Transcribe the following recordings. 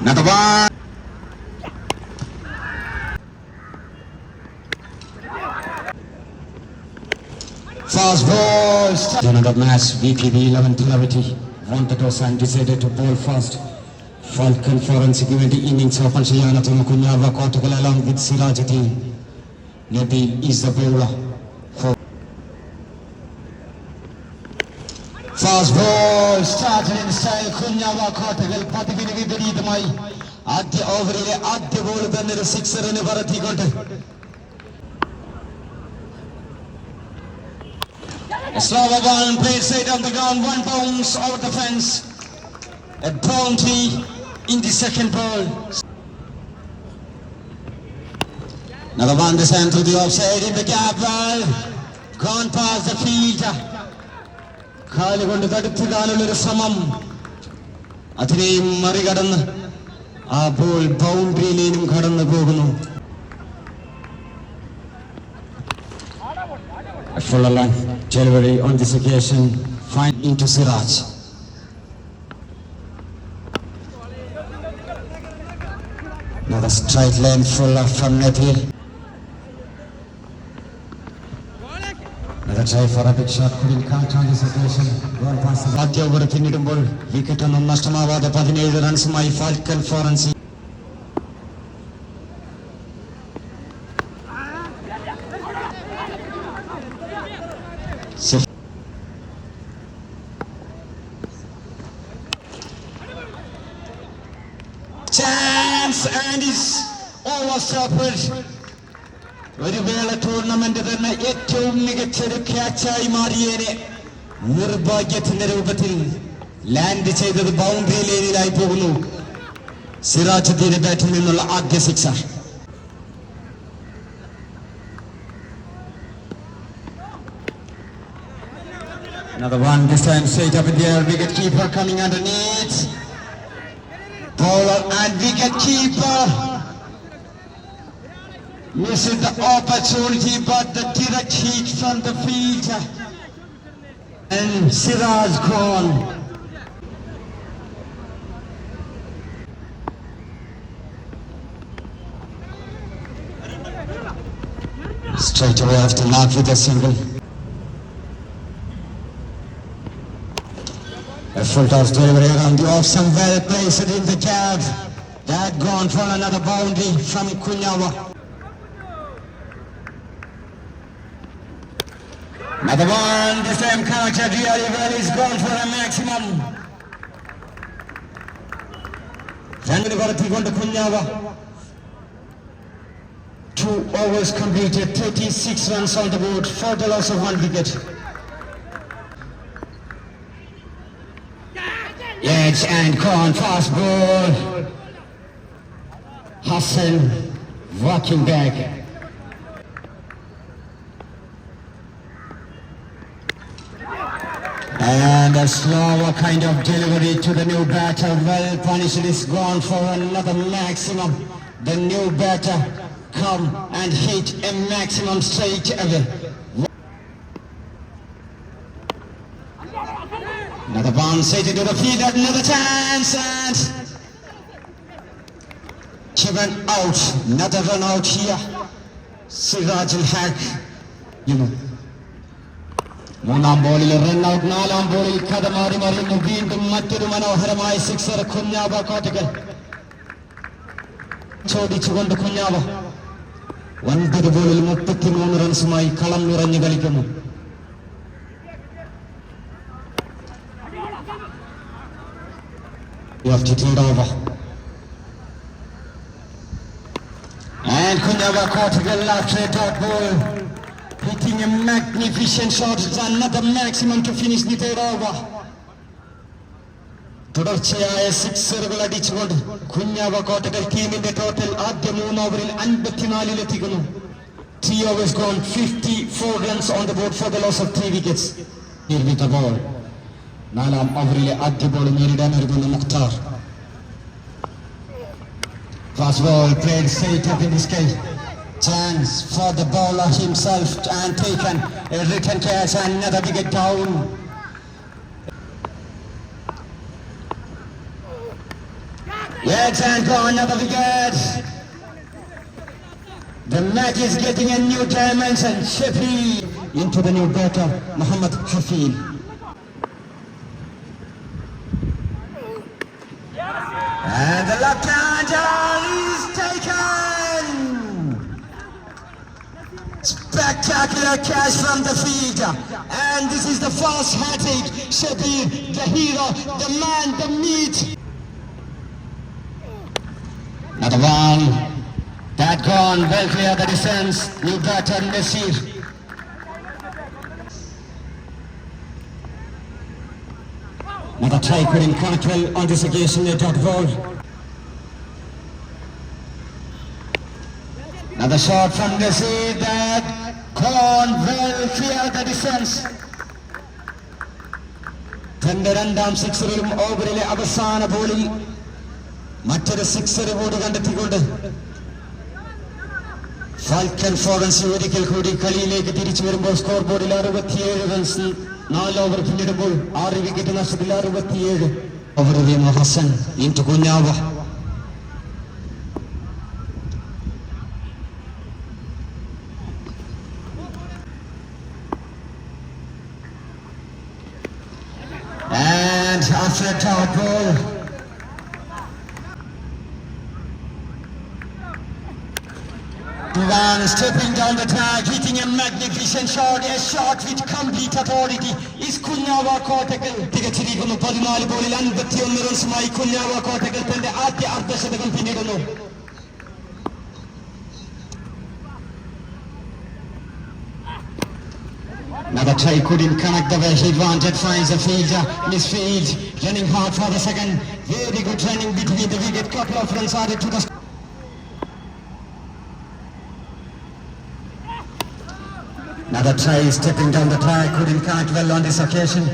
Another one. Fast ball. start. Another match. VPB 11 to Levity. Won the toss and decided to bowl first. Falcon forensic വേണ്ടി innings open ചെയ്യാനെത്തുന്ന Kunjava Kottakkal along with Sirajuddin Nabeel is the bowler Fast ball started in style കുഞ്ഞാവ കോട്ടകൽ പതിവിന് വിപരീതമായി ആദ്യ ഓവറിലെ ആദ്യ ball തന്നെ ഒരു സിക്സറിന് പറത്തിക്കൊണ്ട് A slower ball played straight on the ground, one bounce over the fence. A bounty in the second ball. Another one this time to the offside in the gap well. Gone past the field. കാലുകൊണ്ട് തടുത്തു കാലുള്ളൊരു ശ്രമം. അതിനെയും മറികടന്ന് ആ ball ബൗണ്ടറിയിലേയും കടന്നു പോകുന്നു. Another straight line full of fun material. ആദ്യ over പിന്നിടുമ്പോൾ വിക്കറ്റൊന്നും നഷ്ടമാവാതെ പതിനേഴ് റൺസുമായി ഫാൽക്കൻ ഫോറൻസി Chance and it's all over. ഒരു വേള ടൂർണമെന്റ് തന്നെ ഏറ്റവും മികച്ചൊരു ക്യാച്ചായി മാറിയേനെ നിർഭാഗ്യത്തിന്റെ രൂപത്തിൽ ലാൻഡ് ചെയ്തത് ബൗണ്ടറി ലൈനിലായി പോകുന്നു സിറാജുദ്ദീന്റെ ബാറ്റിൽ നിന്നുള്ള ആദ്യ sixer Another one, this time straight up in the air, wicket keeper coming underneath. Bowler and wicket keeper. Missing the opportunity, but the direct hit from the field. And Siraj gone. Straight away after mark with a single. A full toss delivery around the off, some well placed in the gap. That gone for another boundary from Kunyawa. Another one, the same character, Diarivel is going for a maximum. Then we got to take on the Kunyawa. Two overs completed, 36 runs on the board for the loss of one wicket. Edge and corn, fast ball. Hassan walking back. A slower kind of delivery to the new batter. Well punished. It's gone for another maximum. The new batter come and hit a maximum straight away. Another bounce hit into the field, another chance and Chiven out, another run out here. Siraj hack, you know. മൂന്നാം ബോളിൽ run out നാലാം ബോളിൽ കഥ മാറി മറിയുന്നു. വീണ്ടും മറ്റൊരു മനോഹരമായ sixer കുഞ്ഞാവ കോട്ടികൾ ചോദിച്ചുകൊണ്ട് കുഞ്ഞാവ ഒൻപത് ബോളിൽ മുപ്പത്തിമൂന്ന് റൺസുമായി കളം നിറഞ്ഞു കളിക്കുന്നു. And Kunyava. Hitting a magnificent shot. It's another maximum to finish the third over. തുടർച്ചയായ സിക്സറുകൾ അടിച്ചുകൊണ്ട് കുഞ്ഞാവ കോട്ടകൽ ടീമിന്റെ ടോട്ടൽ ആദ്യ മൂന്ന് ഓവറിൽ അൻപത്തിനാലിലെത്തിക്കുന്നു three overs gone fifty four runs on the board for the loss of three wickets നിർമ്മിത ബോൾ നാലാം ഓവറിലെ ആദ്യ ബോൾ നേരിടാൻ ഒരുങ്ങുന്ന Mukhtar Fast ball played straight up in the sky. Chance for the bowler himself and taken a return catch and another wicket down. Yes, and go another wicket. The match is getting a new dimension. Shafi into the new batter, Muhammad Hafid. Spectacular catch from the field. And this is the first hat-trick. Shabir, the hero, the man, the meat. Another one. That gone, well clear the distance. New batter Nasir. Another try couldn't connect well on this occasion, a dot ball. Another shot from Nasir that well clear the distance. തന്റെ രണ്ടാം സിക്സറിലും ഓവറിലെ അവസാന ബോളിൽ മറ്റൊരു sixer കൂടി കണ്ടെത്തിക്കൊണ്ട് Falcon ഫോറൻസ് ഒരിക്കൽ കൂടി കളിയിലേക്ക് തിരിച്ചു വരുമ്പോൾ സ്കോർ ബോർഡിൽ അറുപത്തിയേഴ് റൺസ് നാല് ഓവർ പിന്നിടുമ്പോൾ ആറ് വിക്കറ്റ് നഷ്ടത്തിൽ അറുപത്തിയേഴ് ഓവർ ഹസൻ ഇന്റു കുഞ്ഞാവ stepping down the track, hitting a magnificent shot, a shot with complete authority. is കുഞ്ഞാവ കോട്ടക്കൽ തികച്ചിരിക്കുന്നു പതിനാല് ബോളിൽ അൻപത്തിയൊന്ന് റൺസുമായി കുഞ്ഞാവ കോട്ടക്കൽ തന്റെ ആദ്യ അർദ്ധശതകം പിന്നിടുന്നു Another try couldn't connect the way he wanted, finds a fielder, misfield, running hard for the second. Very good running between the wicket, couple of runs added to the Another try is stepping down the track, couldn't connect well on this occasion.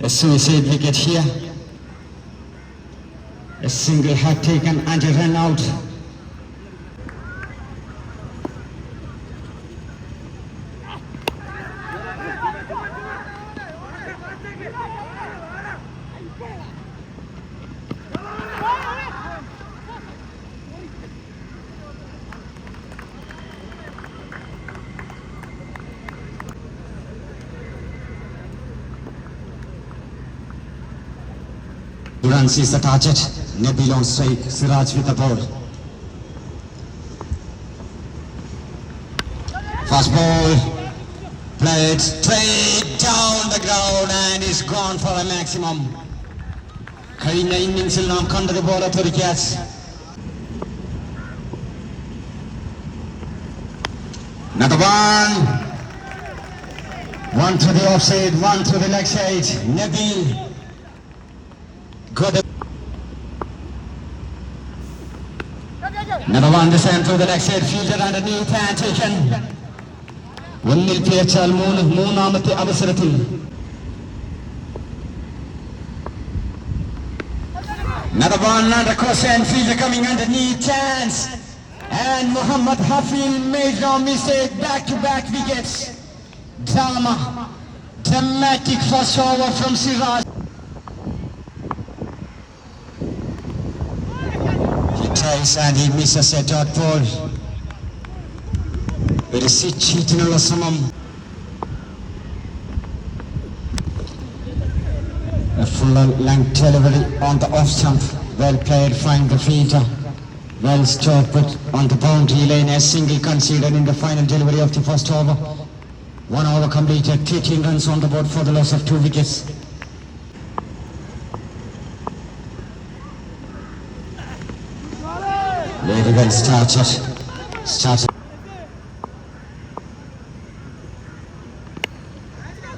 A suicide wicket here. A single hat taken and a run out. Duran sees the target. Nabil on strike. Siraj with the ball. Fast ball. Played straight down the ground and is gone for a maximum. കഴിഞ്ഞ ഇന്നിംഗ്സിൽ നാം കണ്ടതുപോലെ ഒരു catch Another one. One to the offside, one to the leg side. Nabil got a Another one this time through the leg side, fielded underneath and taken. ഒന്നിൽ പിഴച്ചാൽ മൂന്ന് മൂന്നാമത്തെ അവസരത്തിൽ Another one, another cross and fielder coming underneath chance. And Muhammad Hafil made no mistake, back-to-back wickets. Drama, dramatic first over from Siraj. He tries and he misses a dot ball. ഒരു സിച്ചിനുള്ള ശ്രമം A full length delivery on the off stump. Well played, find the fielder. Well stopped on the boundary lane. A single conceded in the final delivery of the first over. One over completed, 13 runs on the board for the loss of two wickets. Very well started. Started.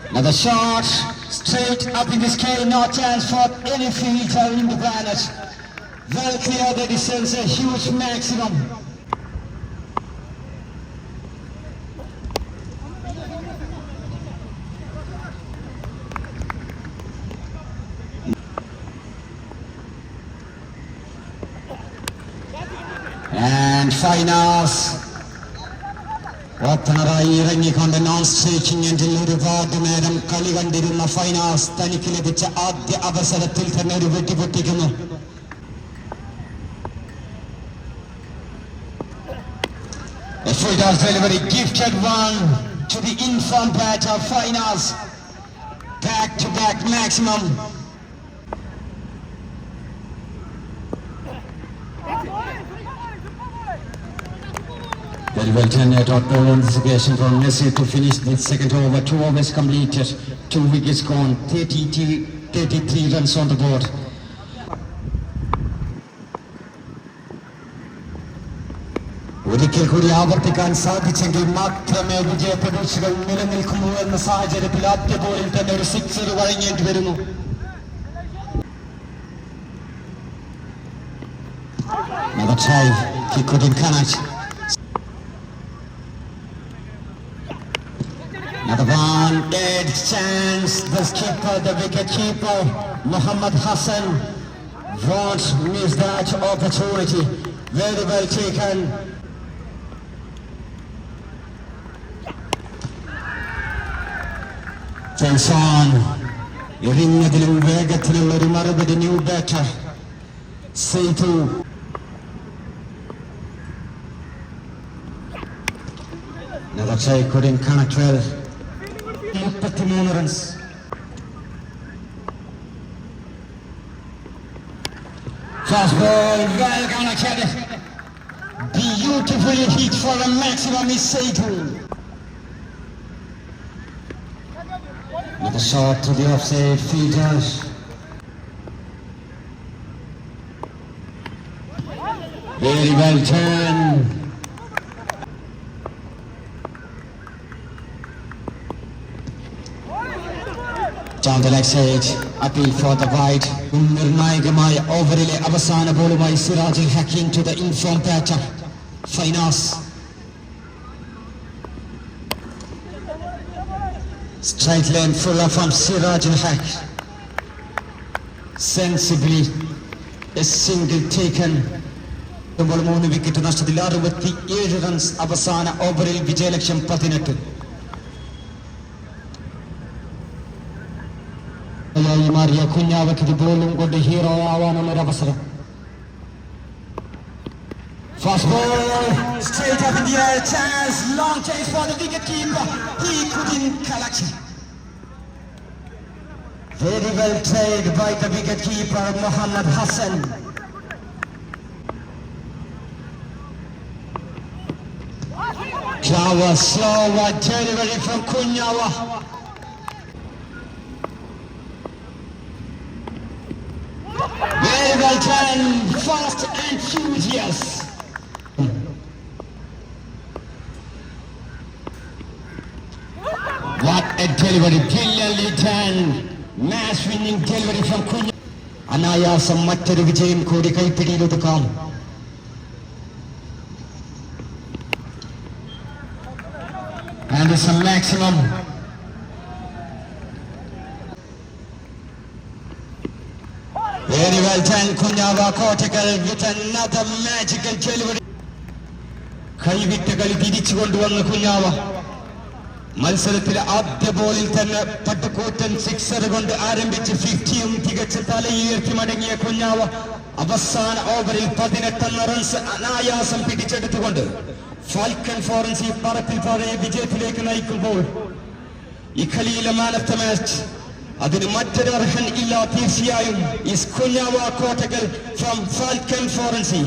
Another shot, straight up in the scale, no chance for any fielder in the planet. Well clear the distance, a huge maximum. And finals. ഓപ്പണറായി ഇറങ്ങിക്കൊണ്ട് non സ്ട്രേക്കിംഗ് എൻഡിൽ ഒരുപാട് നേരം കളി കണ്ടിരുന്ന ഫൈനാസ് തനിക്ക് ലഭിച്ച ആദ്യ അവസരത്തിൽ തന്നെ ഒരു വെട്ടിപ്പൊട്ടിക്കുന്നു A full toss delivery, gifted one to the inform batter, Finals. Back to back maximum. Very well done at dot ball anticipation from Messi to finish the second over. Two overs completed, two wickets gone, 32, 33 runs on the board. ഒരിക്കൽ കൂടി ആവർത്തിക്കാൻ സാധിച്ചെങ്കിൽ മാത്രമേ വിജയ പ്രതീക്ഷകൾ നിലനിൽക്കുന്നു എന്ന സാഹചര്യത്തിൽ ആദ്യ ബോളിൽ തന്നെ ഒരു സിക്സർ വഴങ്ങേണ്ടി വരുന്നു Another try, he couldn't connect. one, dead chance. The skipper, the wicket keeper, Muhammad Hassan, won't miss that opportunity. Very well taken. Johnson എറിഞ്ഞതിലും വേഗത്തിലുള്ള ഒരു മറുപടി new batter Sethu Another try couldn't connect well. മുപ്പത്തിമൂന്ന് runs Fast ball, well connected. Beautifully hit for a maximum is Seitu. With a shot to the offside fielders. Very well turned. Down the leg side, appeal for the wide. നിർണായകമായ ഓവറിലെ അവസാന ബോളുമായി Sirajul Hakeem to the inform batter ഫൈനാസ് Straight lane full of from Siraj al Haq. Sensibly, a single taken. ഇപ്പോൾ മൂന്ന് wicket നഷ്ടത്തിൽ അറുപത്തി ഏഴ് runs അവസാന ഓവറിൽ വിജയലക്ഷ്യം പതിനെട്ട് മാറിയ കുഞ്ഞാവയ്ക്ക് ഇത് ബോളും കൊണ്ട് ഹീറോ ആവാനുള്ള അവസരം Fast ball, straight up in the air, chance, long chase for the wicket keeper. He couldn't collect it. Very well played by the wicket keeper, Muhammad Hassan. Clover, slower delivery from Kunyawa. fast and furious. What a delivery, brilliantly done. Match winning delivery from Kunya. അനായാസം മറ്റൊരു വിജയം കൂടി കൈപ്പിടിയിലൊതുക്കാം And it's a maximum. Cortical with another കൈവിട്ട കളി തിരിച്ചു കൊണ്ടുവന്ന കുഞ്ഞാവ. മത്സരത്തിലെ ആദ്യ ബോളിൽ തന്നെ പട്ടുകൂറ്റൻ സിക്സർ കൊണ്ട് ആരംഭിച്ച് ഫിഫ്റ്റിയും തികച്ച് തലയുയർത്തി മടങ്ങിയ കുഞ്ഞാവ അവസാന ഓവറിൽ പതിനെട്ടെന്ന റൺസ് അനായാസം പിടിച്ചെടുത്തുകൊണ്ട് ഫാൽക്കൺ ഫോറൻസി പറപ്പിൽ പാതയെ വിജയത്തിലേക്ക് നയിക്കുമ്പോൾ ഈ ദ മാച്ച് അതിന് മറ്റൊരു അർഹൻ ഇല്ല തീർച്ചയായും ഇസ് കോട്ടകൽ ഫ്രം ഫാൽക്കൻ ഫോറൻസി